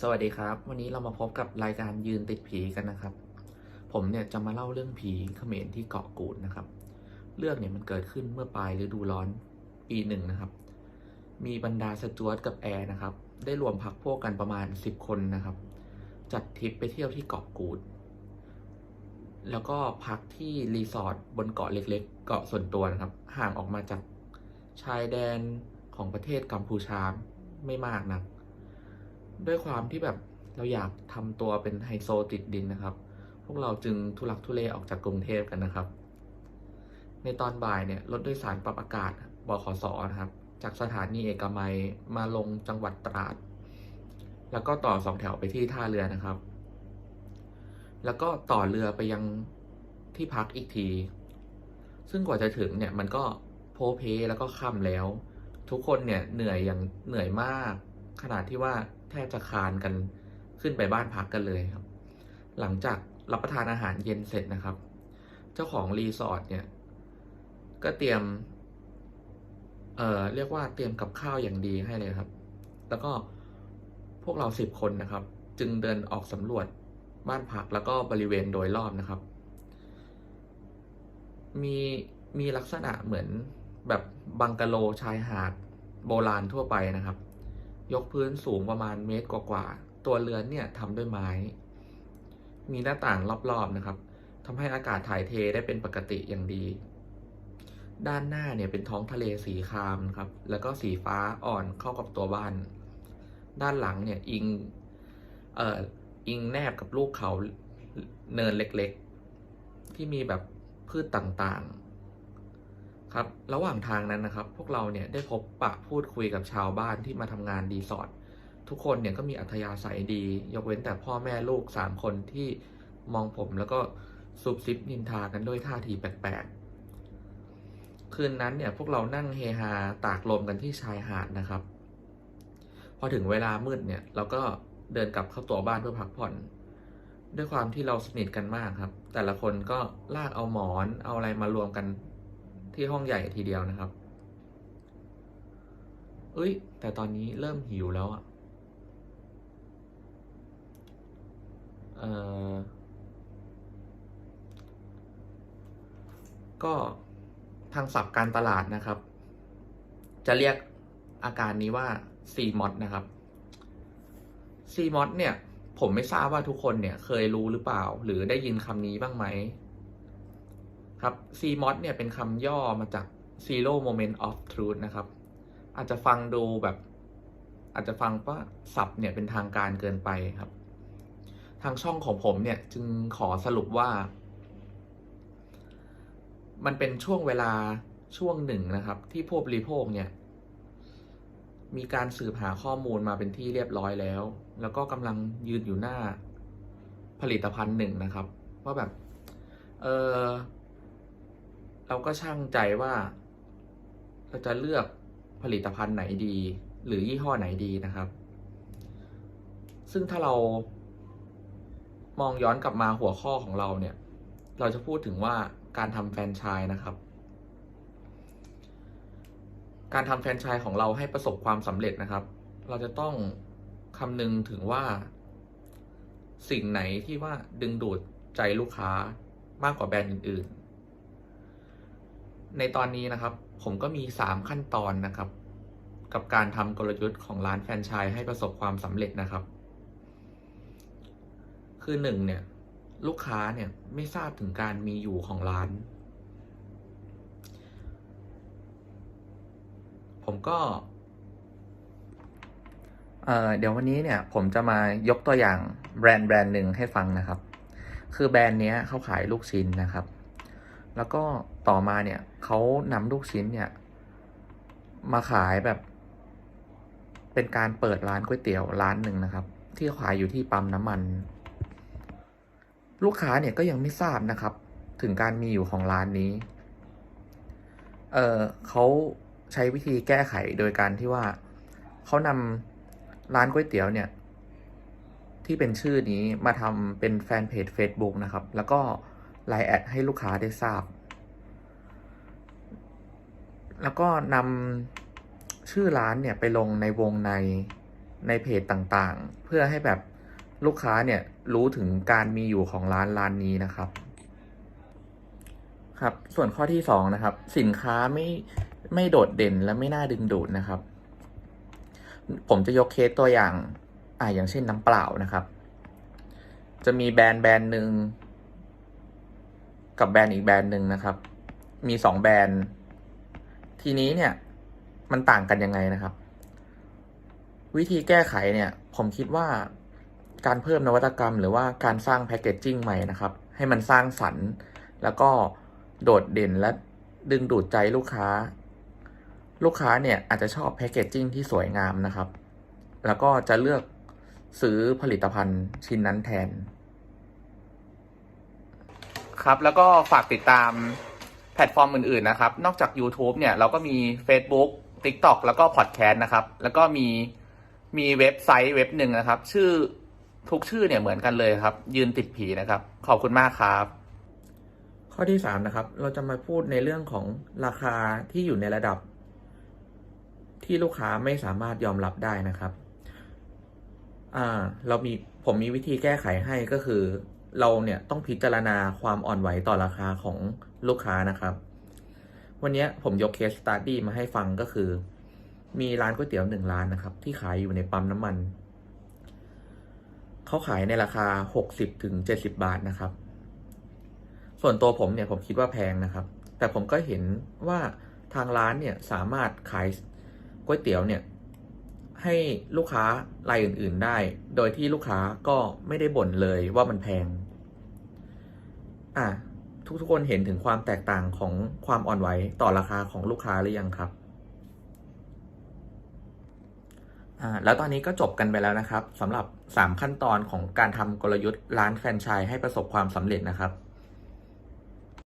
สวัสดีครับ วันนี้เรามาพบกับรายการยืนติดผีกันนะครับ ผมเนี่ยจะมาเล่าเรื่องผีเขมรที่เกาะกูดนะครับ เรื่องเนี่ยมันเกิดขึ้นเมื่อปลายฤดูร้อนปีหนึ่งนะครับ มีบรรดาสจวตกับแอร์นะครับ ได้รวมพักพวกกันประมาณ 10 คนนะครับ จัดทริปไปเที่ยวที่เกาะกูด แล้วก็พักที่รีสอร์ทบนเกาะเล็กๆ เกาะส่วนตัวนะครับ ห่างออกมาจากชายแดนของประเทศกัมพูชาไม่มากนะ ด้วยความที่แบบเราอยากทำตัวเป็นไฮโซติดดินนะครับ พวกเราจึงทุลักทุเลออกจากกรุงเทพกันนะครับ ในตอนบ่ายเนี่ยรถโดยสารปรับอากาศบขสนะครับ จากสถานีเอกมัยมาลงจังหวัดตราด แล้วก็ต่อสองแถวไปที่ท่าเรือนะครับ แล้วก็ต่อเรือไปยังที่พักอีกที ซึ่งกว่าจะถึงเนี่ยมันก็โพเพแล้วก็ค่ำแล้ว ทุกคนเนี่ยเหนื่อยอย่างเหนื่อยมาก ขนาดที่ว่าแทบจะคานกันขึ้นไปบ้านพักกันเลยครับ หลังจากรับประทานอาหารเย็นเสร็จนะครับ เจ้าของรีสอร์ทเนี่ยก็เตรียม เอ่อเรียกว่าเตรียมกับข้าวอย่างดีให้เลยครับ แล้วก็พวกเราสิบคนนะครับ จึงเดินออกสำรวจบ้านพักแล้วก็บริเวณโดยรอบนะครับ มีมีลักษณะเหมือนแบบบังกะโลชายหาดโบราณทั่วไปนะครับ ยกพื้นสูงประมาณเมตรกว่าๆ ตัวเรือนเนี่ยทำด้วยไม้ มีหน้าต่างรอบๆนะครับทำให้อากาศถ่ายเทได้เป็นปกติอย่างดี ด้านหน้าเนี่ยเป็นท้องทะเลสีครามครับ แล้วก็สีฟ้าอ่อนเข้ากับตัวบ้าน ด้านหลังเนี่ยอิง เอ่อ อิงแนบกับลูกเขาเนินเล็กๆ ที่มีแบบพืชต่างๆ ครับระหว่างทางนั้นนะครับ พวกเราเนี่ยได้พบปะพูดคุยกับชาวบ้านที่มาทำงานรีสอร์ททุกคนเนี่ยก็มีอัธยาศัยดี ยกเว้นแต่พ่อแม่ลูกสามคนที่มองผมแล้วก็ซุบซิบนินทากันด้วยท่าทีแปลกๆ คืนนั้นเนี่ยพวกเรานั่งเฮฮาตากลมกันที่ชายหาดนะครับ พอถึงเวลามืดเนี่ยเราก็เดินกลับเข้าตัวบ้านเพื่อพักผ่อน ด้วยความที่เราสนิทกันมากครับ แต่ละคนก็ลากเอาหมอนเอาอะไรมารวมกัน ที่ห้องใหญ่ทีเดียวนะครับ เอ้ย แต่ตอนนี้เริ่มหิวแล้วอะเอ่อก็ทางศัพท์การตลาดนะครับ จะเรียกอาการนี้ว่าซีมอดนะครับซีมอดเนี่ย ผมไม่ทราบว่าทุกคนเนี่ย เคยรู้หรือเปล่า หรือได้ยินคำนี้บ้างไหม ครับ CMOS เนี่ยเป็นคำย่อมาจาก Zero Moment of Truth นะครับ อาจจะฟังดูแบบ อาจจะฟังว่าศัพท์เนี่ยเป็นทางการเกินไปครับ ทางช่องของผมเนี่ยจึงขอสรุปว่า มันเป็นช่วงเวลาช่วงหนึ่งนะครับ ที่ผู้บริโภคเนี่ย มีการสืบหาข้อมูลมาเป็นที่เรียบร้อยแล้ว แล้วก็กำลังยืนอยู่หน้าผลิตภัณฑ์หนึ่งนะครับ ว่าแบบ เออ เราก็ช่างใจว่า เราจะเลือกผลิตภัณฑ์ไหนดี หรือยี่ห้อไหนดีนะครับ ซึ่งถ้าเรามองย้อนกลับมาหัวข้อของเราเนี่ย เราจะพูดถึงว่าการทำแฟรนไชส์นะครับ การทำแฟรนไชส์ของเราให้ประสบความสำเร็จนะครับ เราจะต้องคำนึงถึงว่า สิ่งไหนที่ว่าดึงดูดใจลูกค้ามากกว่าแบรนด์อื่น ๆ ในตอนนี้นะครับ ผมก็มี 3 ขั้นตอนนะครับ กับการทำกลยุทธ์ของร้านแฟรนไชส์ให้ประสบความสำเร็จนะครับ คือหนึ่งเนี่ย ลูกค้าเนี่ยไม่ทราบถึงการมีอยู่ของร้าน ผมก็เเดี๋ยววันนี้เนี่ย ผมจะมายกตัวอย่างแบรนด์แบรนด์หนึ่งให้ฟังนะครับ คือแบรนด์นี้เขาขายลูกชิ้นนะครับ แล้วก็ต่อมาเนี่ยเขานำลูกชิ้นเนี่ย มาขายแบบ เป็นการเปิดร้านก๋วยเตี๋ยวร้านหนึ่งนะครับ ที่ขายอยู่ที่ปั๊มน้ำมัน ลูกค้าเนี่ยก็ยังไม่ทราบนะครับ ถึงการมีอยู่ของร้านนี้ เออเขาใช้วิธีแก้ไขโดยการที่ว่าเขานำร้านก๋วยเตี๋ยวเนี่ย ที่เป็นชื่อนี้มาทำเป็นแฟนเพจ Facebook นะครับ แล้วก็ ไลน์แอดให้ลูกค้าได้ทราบ แล้วก็นำชื่อร้านเนี่ยไปลงในวงในในเพจต่างๆ เพื่อให้แบบลูกค้าเนี่ยรู้ถึงการมีอยู่ของร้านร้านนี้นะครับ ครับ ส่วนข้อที่สองนะครับ สินค้าไม่ไม่โดดเด่นและไม่น่าดึงดูดนะครับ ผมจะยกเคสตัวอย่างอ่าอย่างเช่นน้ำเปล่านะครับ จะมีแบรนด์แบรนด์หนึ่ง กับแบรนด์อีกแบรนด์หนึ่งนะครับ มีสองแบรนด์ ทีนี้เนี่ย มันต่างกันยังไงนะครับ วิธีแก้ไขเนี่ย ผมคิดว่าการเพิ่มนวัตกรรม หรือว่าการสร้างแพคเกจจิ้งใหม่นะครับ ให้มันสร้างสรรค์ แล้วก็โดดเด่นและดึงดูดใจลูกค้า ลูกค้าเนี่ยอาจจะชอบแพคเกจจิ้งที่สวยงามนะครับ แล้วก็จะเลือกซื้อผลิตภัณฑ์ชิ้นนั้นแทน ครับ แล้วก็ฝากติดตามแพลตฟอร์มอื่นๆนะครับ นอกจาก YouTube เนี่ยเราก็มี Facebook TikTok แล้วก็ Podcast นะครับ แล้วก็มีมีเว็บไซต์เว็บหนึ่งนะครับ ชื่อทุกชื่อเนี่ยเหมือนกันเลยครับ ยืนติดผีนะครับ ขอบคุณมากครับ ข้อที่สามนะครับ เราจะมาพูดในเรื่องของราคาที่อยู่ในระดับ ที่ลูกค้าไม่สามารถยอมรับได้นะครับ อ่า เรามีผมมีวิธีแก้ไขให้ก็คือ เราเนี่ยต้องพิจารณาความอ่อนไหวต่อราคาของลูกค้านะครับ วันนี้ผมยกเคสสตาร์ดี้มาให้ฟังก็คือ มีร้านก๋วยเตี๋ยวหนึ่งร้านนะครับ ที่ขายอยู่ในปั๊มน้ำมัน เขาขายในราคาหกสิบถึงเจ็ดสิบาทนะครับ ส่วนตัวผมเนี่ยผมคิดว่าแพงนะครับ แต่ผมก็เห็นว่าทางร้านเนี่ยสามารถขายก๋วยเตี๋ยวเนี่ย ให้ลูกค้ารายอื่น ๆได้ โดยที่ลูกค้าก็ไม่ได้บ่นเลยว่ามันแพง อะทุกๆคนเห็นถึงความแตกต่างของความอ่อนไหวต่อราคาของลูกค้าหรือยังครับอ่าแล้วตอนนี้ก็จบกันไปแล้วนะครับสำหรับ 3 ขั้นตอนของการทำกลยุทธ์ร้านแฟรนไชส์ให้ประสบความสำเร็จนะครับ